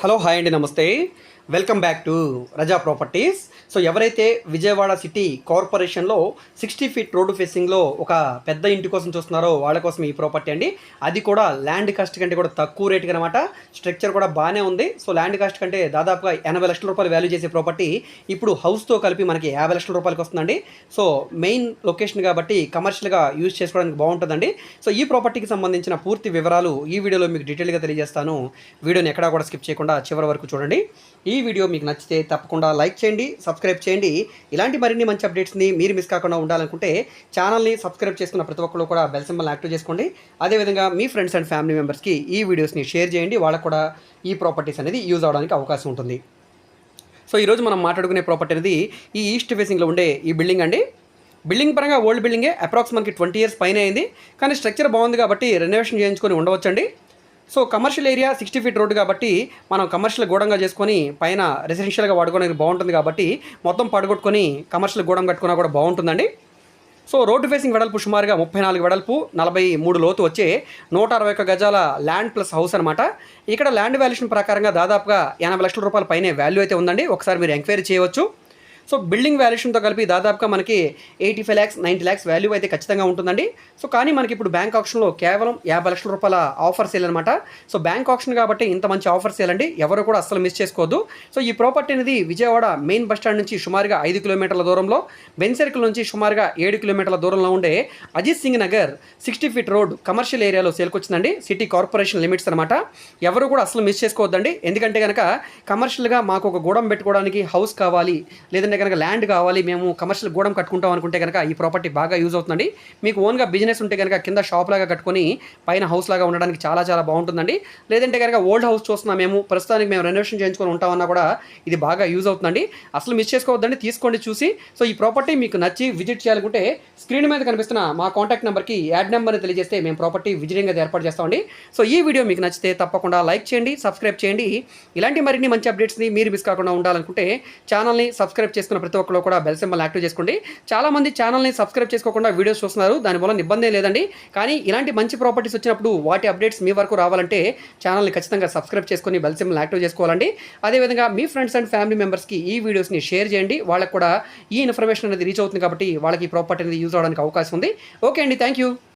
Hello hi అండి నమస్తే. Welcome back to Raza properties so ఎవరైతే విజయవాడ సిటీ కార్పొరేషన్లో సిక్స్టీ ఫీట్ రోడ్డు ఫేసింగ్లో ఒక పెద్ద ఇంటి కోసం చూస్తున్నారో వాళ్ళ కోసం ఈ ప్రాపర్టీ అండి. అది కూడా ల్యాండ్ కాస్ట్ కంటే కూడా తక్కువ రేటుకి అనమాట స్ట్రక్చర్ కూడా బాగానే ఉంది. సో ల్యాండ్ కాస్ట్ కంటే దాదాపుగా ఎనభై లక్షల రూపాయలు వాల్యూ చేసే ప్రాపర్టీ ఇప్పుడు హౌస్తో కలిపి మనకి యాభై లక్షల రూపాయలకి వస్తుందండి. సో మెయిన్ లొకేషన్ కాబట్టి కమర్షియల్గా యూజ్ చేసుకోవడానికి బాగుంటుందండి. సో ఈ ప్రాపర్టీకి సంబంధించిన పూర్తి వివరాలు ఈ వీడియోలో మీకు డీటెయిల్గా తెలియజేస్తాను. వీడియోని ఎక్కడా కూడా స్కిప్ చేయకుండా చివరి వరకు చూడండి. ఈ వీడియో మీకు నచ్చితే తప్పకుండా లైక్ చేయండి సబ్స్క్రైబ్ చేయండి. ఇలాంటి మరిన్ని మంచి అప్డేట్స్ని మీరు మిస్ కాకుండా ఉండాలనుకుంటే ఛానల్ని సబ్స్క్రైబ్ చేసుకున్న ప్రతి ఒక్కరు కూడా బెల్ సింబల్ యాక్టివ్ చేసుకోండి. అదేవిధంగా మీ ఫ్రెండ్స్ అండ్ ఫ్యామిలీ మెంబర్స్కి ఈ వీడియోస్ని షేర్ చేయండి. వాళ్ళకు కూడా ఈ ప్రాపర్టీస్ అనేది యూజ్ అవడానికి అవకాశం ఉంటుంది. సో ఈరోజు మనం మాట్లాడుకునే ప్రాపర్టీ అనేది ఈ ఈస్ట్ ఫేసింగ్లో ఉండే ఈ బిల్డింగ్ అండి. బిల్డింగ్ పరంగా ఓల్డ్ బిల్డింగే అప్రాక్స్ మనకి ట్వంటీ ఇయర్స్ పైన అయింది. కానీ స్ట్రక్చర్ బాగుంది కాబట్టి రెనోవేషన్ చేయించుకొని ఉండవచ్చండి. So commercial area sixty feet road కాబట్టి మనం కమర్షియల్ గూడంగా చేసుకొని పైన రెసిడెన్షియల్గా వాడుకోవడానికి బాగుంటుంది కాబట్టి మొత్తం పడగొట్టుకొని కమర్షియల్ గూడం కట్టుకున్నా కూడా బాగుంటుందండి. సో రోడ్డు ఫేసింగ్ వెడల్పు సుమారుగా ముప్పై నాలుగు వెడల్పు నలభై మూడు లోతు వచ్చే నూట అరవై ఒక్క గజాల ల్యాండ్ ప్లస్ హౌస్ అనమాట ఇక్కడ ల్యాండ్ వాల్యుయేషన్ ప్రకారంగా దాదాపుగా ఎనభై లక్షల రూపాయల పైనే వాల్యూ అయితే ఉందండి. ఒకసారి మీరు ఎంక్వైరీ చేయవచ్చు. సో బిల్డింగ్ వాల్యుయేషన్తో కలిపి దాదాపుగా మనకి eighty five lakhs ninety lakhs value అయితే ఖచ్చితంగా ఉంటుందండి. సో కానీ మనకి ఇప్పుడు బ్యాంక్ ఆప్షన్లో కేవలం యాభై లక్షల రూపాయల ఆఫర్ సేల్ అనమాట సో బ్యాంక్ ఆప్షన్ కాబట్టి ఇంత మంచి ఆఫర్ సేల్ అండి. ఎవరు కూడా అస్సలు మిస్ చేసుకోవద్దు. సో ఈ ప్రాపర్టీ అనేది విజయవాడ మెయిన్ బస్ స్టాండ్ నుంచి సుమారుగా ఐదు కిలోమీటర్ల దూరంలో బెన్ సర్కిల్ నుంచి సుమారుగా ఏడు కిలోమీటర్ల దూరంలో ఉండే Ajit Singh Nagar sixty feet road commercial ఏరియాలో సేల్కొచ్చిందండి సిటీ కార్పొరేషన్ లిమిట్స్ అనమాట ఎవరు కూడా అసలు మిస్ చేసుకోవద్దండి. ఎందుకంటే కనుక కమర్షియల్గా మాకు ఒక గూడం పెట్టుకోవడానికి హౌస్ కావాలి లేదంటే కనుక ల్యాండ్ కావాలి మేము కమర్షియల్ గూడం కట్టుకుంటాం అనుకుంటే కనుక ఈ ప్రాపర్టీ బాగా యూజ్ అవుతుందండి. మీకు ఓన్గా బిజినెస్ ఉంటే కనుక కింద షాప్ లాగా కట్టుకొని పైన హౌస్ లాగా ఉండడానికి చాలా చాలా బాగుంటుందండి. లేదంటే కనుక ఓల్డ్ హౌస్ చూస్తున్నాం మేము ప్రస్తుతానికి మేము రెనోవేషన్ చేయించుకొని ఉంటామన్నా కూడా ఇది బాగా యూజ్ అవుతుందండి. అసలు మిస్ చేసుకోవద్దండి తీసుకోండి చూసి. సో ఈ ప్రాపర్టీ మీకు నచ్చి విజిట్ చేయాలనుకుంటే స్క్రీన్ మీద కనిపిస్తున్న మా కాంటాక్ట్ నెంబర్కి యాడ్ నెంబర్ని తెలియజేస్తే మేము ప్రాపర్టీ విజిటింగ్ అది ఏర్పాటు చేస్తామండి. సో ఈ వీడియో మీకు నచ్చితే తప్పకుండా లైక్ చేయండి సబ్స్క్రైబ్ చేయండి. ఇలాంటి మరిన్ని మంచి అప్డేట్స్ని మీరు మిస్ కాకుండా ఉండాలనుకుంటే ఛానల్ని సబ్స్క్రైబ్ చేస్తున్న ప్రతి ఒక్కరు కూడా బెల్ సింబల్ యాక్టివ్ చేసుకోండి. చాలా మంది ఛానల్ని సబ్స్క్రైబ్ చేసుకోకుండా వీడియోస్ చూస్తున్నారు. దానివల్ల ఇబ్బంది లేదండి. కానీ ఇలాంటి మంచి ప్రాపర్టీస్ వచ్చినప్పుడు వాటి అప్డేట్స్ మీ వరకు రావాలంటే ఛానల్ని ఖచ్చితంగా సబ్స్క్రైబ్ చేసుకొని బెల్ సింబల్ యాక్టివ్ చేసుకోవాలండి. అదేవిధంగా మీ ఫ్రెండ్స్ అండ్ ఫ్యామిలీ మెంబర్స్కి ఈ వీడియోస్ని షేర్ చేయండి. వాళ్ళకి కూడా ఈ ఇన్ఫర్మేషన్ అనేది రీచ్ అవుతుంది కాబట్టి వాళ్ళకి ఈ ప్రాపర్టీ అనేది యూజ్ అవడానికి అవకాశం ఉంది. ఓకే అండి. Thank you